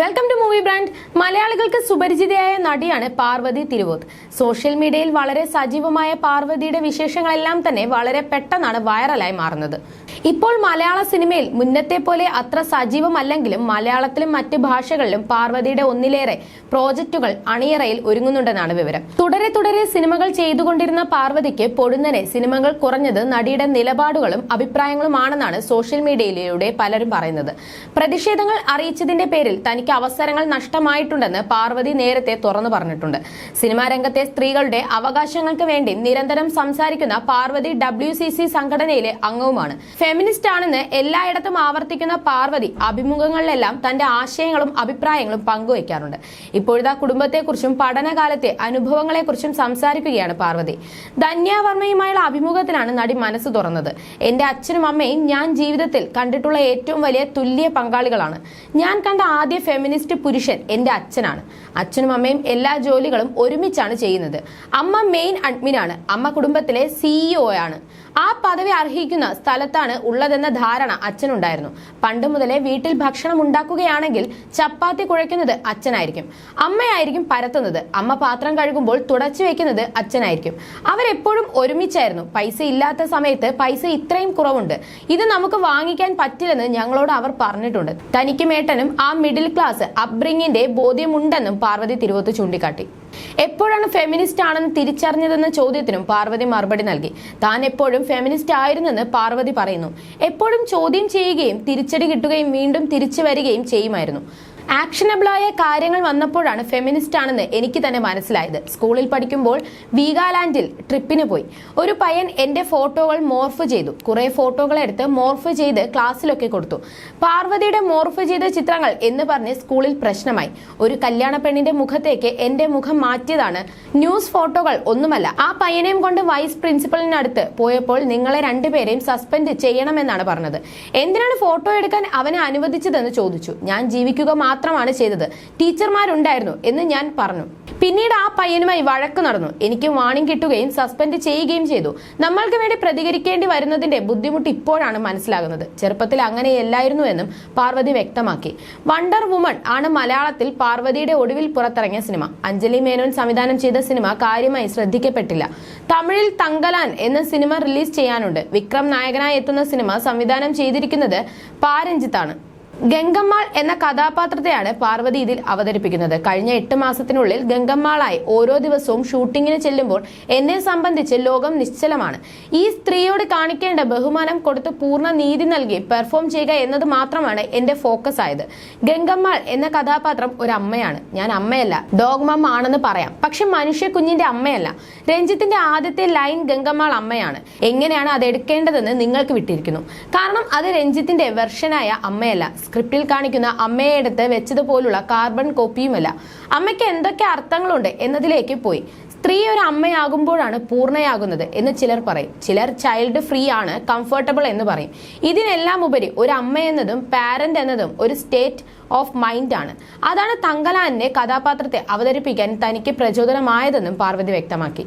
Welcome to movie brand മലയാളികൾക്ക് സുപരിചിതയായ നടിയാണ് Parvathi Thiruvothu. Social മീഡിയയിൽ വളരെ സജീവമായ പാർവതിയുടെ വിശേഷങ്ങളെല്ലാം തന്നെ വളരെ പെട്ടെന്നാണ് വൈറലായി മാറുന്നത്. ഇപ്പോൾ മലയാള സിനിമയിൽ മുന്നത്തെ പോലെ അത്ര സജീവമല്ലെങ്കിലും മലയാളത്തിലും മറ്റ് ഭാഷകളിലും പാർവതിയുടെ ഒന്നിലേറെ പ്രോജക്റ്റുകൾ അണിയറയിൽ ഒരുങ്ങുന്നുണ്ടെന്നാണ് വിവരം. തുടരെ തുടരെ സിനിമകൾ ചെയ്തുകൊണ്ടിരുന്ന പാർവതിക്ക് പൊടുന്നനെ സിനിമകൾ കുറഞ്ഞത് നടിയുടെ നിലപാടുകളും അഭിപ്രായങ്ങളുമാണെന്നാണ് സോഷ്യൽ മീഡിയയിലൂടെ പലരും പറയുന്നത്. പ്രതിഷേധങ്ങൾ അറിയിച്ചതിന്റെ പേരിൽ തനിക്ക് അവസരങ്ങൾ നഷ്ടമായിട്ടുണ്ടെന്ന് പാർവതി നേരത്തെ തുറന്നു പറഞ്ഞിട്ടുണ്ട്. സിനിമാ രംഗത്തെ സ്ത്രീകളുടെ അവകാശങ്ങൾക്ക് വേണ്ടി നിരന്തരം സംസാരിക്കുന്ന പാർവതി ഡബ്ല്യു സി സി സംഘടനയിലെ അംഗവുമാണ്. ഫെമിനിസ്റ്റ് ആണെന്ന് എല്ലായിടത്തും ആവർത്തിക്കുന്ന പാർവതി അഭിമുഖങ്ങളിലെല്ലാം തന്റെ ആശയങ്ങളും അഭിപ്രായങ്ങളും പങ്കുവയ്ക്കാറുണ്ട്. ഇപ്പോഴത്തെ കുടുംബത്തെക്കുറിച്ചും പഠനകാലത്തെ അനുഭവങ്ങളെക്കുറിച്ചും സംസാരിക്കുകയാണ് പാർവതി. ധന്യാവർമ്മയുമായുള്ള അഭിമുഖത്തിലാണ് നടി മനസ്സ് തുറന്നത്. എന്റെ അച്ഛനും അമ്മയും ഞാൻ ജീവിതത്തിൽ കണ്ടിട്ടുള്ള ഏറ്റവും വലിയ തുല്യ പങ്കാളികളാണ്. ഞാൻ കണ്ട ആദ്യ ഫെമിനിസ്റ്റ് പുരുഷൻ എന്റെ അച്ഛനാണ്. അച്ഛനും അമ്മയും എല്ലാ ജോലികളും ഒരുമിച്ചാണ് ചെയ്യുന്നത്. അമ്മ മെയിൻ അഡ്മിനാണ് അമ്മ കുടുംബത്തിലെ സിഇഒ ആണ്. ആ പദവി അർഹിക്കുന്ന സ്ഥലത്താണ് ഉള്ളതെന്ന ധാരണ അച്ഛനുണ്ടായിരുന്നു. പണ്ട് മുതലേ വീട്ടിൽ ഭക്ഷണം ഉണ്ടാക്കുകയാണെങ്കിൽ ചപ്പാത്തി കുഴയ്ക്കുന്നത് അച്ഛനായിരിക്കും. അമ്മയായിരിക്കും പരത്തുന്നത്. അമ്മ പാത്രം കഴുകുമ്പോൾ തുടച്ചു വെക്കുന്നത് അച്ഛനായിരിക്കും. അവരെപ്പോഴും ഒരുമിച്ചായിരുന്നു. പൈസ ഇല്ലാത്ത സമയത്ത് പൈസ ഇത്രയും കുറവുണ്ട്. ഇത് നമുക്ക് വാങ്ങിക്കാൻ പറ്റില്ലെന്ന് ഞങ്ങളോട് അവർ പറഞ്ഞിട്ടുണ്ട്. തനിക്കും ഏട്ടനും ആ മിഡിൽ ക്ലാസ് അപ്ബ്രിങ്ങിന്റെ ബോധ്യമുണ്ടെന്നും പാർവതി തിരുവോത്ത് ചൂണ്ടിക്കാട്ടി. എപ്പോഴാണ് ഫെമിനിസ്റ്റ് ആണെന്ന് തിരിച്ചറിഞ്ഞതെന്ന ചോദ്യത്തിനും പാർവതി മറുപടി നൽകി. താൻ എപ്പോഴും ഫെമിനിസ്റ്റ് ആയിരുന്നെന്ന് പാർവതി പറയുന്നു. എപ്പോഴും ചോദ്യം ചെയ്യുകയും തിരിച്ചടി കിട്ടുകയും വീണ്ടും തിരിച്ചു വരികയും ചെയ്യുമായിരുന്നു. ആക്ഷനബിളായ കാര്യങ്ങൾ വന്നപ്പോഴാണ് ഫെമിനിസ്റ്റ് ആണെന്ന് എനിക്ക് തന്നെ മനസ്സിലായത്. സ്കൂളിൽ പഠിക്കുമ്പോൾ വീഗാലാൻഡിൽ ട്രിപ്പിന് പോയി. ഒരു പയ്യൻ എന്റെ ഫോട്ടോകൾ മോർഫ് ചെയ്തു. കുറെ ഫോട്ടോകൾ എടുത്ത് മോർഫ് ചെയ്ത് ക്ലാസ്സിലൊക്കെ കൊടുത്തു. പാർവതിയുടെ മോർഫ് ചെയ്ത ചിത്രങ്ങൾ എന്ന് പറഞ്ഞ് സ്കൂളിൽ പ്രശ്നമായി. ഒരു കല്യാണ പെണ്ണിന്റെ മുഖത്തേക്ക് എന്റെ മുഖം മാറ്റിയതാണ്. ന്യൂസ് ഫോട്ടോകൾ ഒന്നുമല്ല. ആ പയ്യനെയും കൊണ്ട് വൈസ് പ്രിൻസിപ്പലിനടുത്ത് പോയപ്പോൾ നിങ്ങളെ രണ്ടുപേരെയും സസ്പെൻഡ് ചെയ്യണമെന്നാണ് പറഞ്ഞത്. എന്തിനാണ് ഫോട്ടോ എടുക്കാൻ അവനെ അനുവദിച്ചതെന്ന് ചോദിച്ചു. ഞാൻ ജീവിക്കുക മാത്രമാണ് ചെയ്തത്. ടീച്ചർമാരുണ്ടായിരുന്നു എന്ന് ഞാൻ പറഞ്ഞു. പിന്നീട് ആ പയ്യനുമായി വഴക്ക് നടന്നു. എനിക്ക് വാണിംഗ് കിട്ടുകയും സസ്പെൻഡ് ചെയ്യുകയും ചെയ്തു. നമ്മൾക്ക് വേണ്ടി പ്രതികരിക്കേണ്ടി വരുന്നതിന്റെ ബുദ്ധിമുട്ട് ഇപ്പോഴാണ് മനസ്സിലാകുന്നത്. ചെറുപ്പത്തിൽ അങ്ങനെയല്ലായിരുന്നു എന്നും പാർവതി വ്യക്തമാക്കി. വണ്ടർ വുമൺ ആണ് മലയാളത്തിൽ പാർവതിയുടെ ഒടുവിൽ പുറത്തിറങ്ങിയ സിനിമ. അഞ്ജലി മേനോൻ സംവിധാനം ചെയ്ത സിനിമ കാര്യമായി ശ്രദ്ധിക്കപ്പെട്ടില്ല. തമിഴിൽ തങ്കലാൻ എന്ന സിനിമ റിലീസ് ചെയ്യാനുണ്ട്. വിക്രം നായകനായി എത്തുന്ന സിനിമ സംവിധാനം ചെയ്തിരിക്കുന്നത് പാരഞ്ജിത്താണ്. ഗംഗമ്മാൾ എന്ന കഥാപാത്രത്തെയാണ് പാർവതി ഇതിൽ അവതരിപ്പിക്കുന്നത്. കഴിഞ്ഞ എട്ട് മാസത്തിനുള്ളിൽ ഗംഗമ്മാളായി ഓരോ ദിവസവും ഷൂട്ടിങ്ങിന് ചെല്ലുമ്പോൾ എന്നെ സംബന്ധിച്ച് ലോകം നിശ്ചലമാണ്. ഈ സ്ത്രീയോട് കാണിക്കേണ്ട ബഹുമാനം കൊടുത്ത് പൂർണ നീതി നൽകി പെർഫോം ചെയ്യുക എന്നത് മാത്രമാണ് എന്റെ ഫോക്കസ് ആയത് ഗംഗമ്മാൾ എന്ന കഥാപാത്രം ഒരു അമ്മയാണ്. ഞാൻ അമ്മയല്ല ഡോഗ്മം ആണെന്ന് പറയാം. പക്ഷെ മനുഷ്യ കുഞ്ഞിന്റെ അമ്മയല്ല. രഞ്ജിത്തിന്റെ ആദ്യത്തെ ലൈൻ ഗംഗമ്മാൾ അമ്മയാണ്. എങ്ങനെയാണ് അത് എടുക്കേണ്ടതെന്ന് നിങ്ങൾക്ക് വിട്ടിരിക്കുന്നു. കാരണം അത് രഞ്ജിത്തിന്റെ വെർഷനായ അമ്മയല്ല. സ്ക്രിപ്റ്റിൽ കാണിക്കുന്ന അമ്മയെടുത്ത് വെച്ചതുപോലുള്ള കാർബൺ കോപ്പിയുമല്ല. അമ്മയ്ക്ക് എന്തൊക്കെ അർത്ഥങ്ങളുണ്ട് എന്നതിലേക്ക് പോയി. സ്ത്രീ ഒരു അമ്മയാകുമ്പോഴാണ് പൂർണയാകുന്നത് എന്ന് ചിലർ പറയും. ചിലർ ചൈൽഡ് ഫ്രീ ആണ് കംഫർട്ടബിൾ എന്ന് പറയും. ഇതിനെല്ലാം ഉപരി ഒരു അമ്മ എന്നതും പാരന്റ് എന്നതും ഒരു സ്റ്റേറ്റ് ഓഫ് മൈൻഡ് ആണ്. അതാണ് തങ്കലാലിന്റെ കഥാപാത്രത്തെ അവതരിപ്പിക്കാൻ തനിക്ക് പ്രചോദനമായതെന്നും പാർവതി വ്യക്തമാക്കി.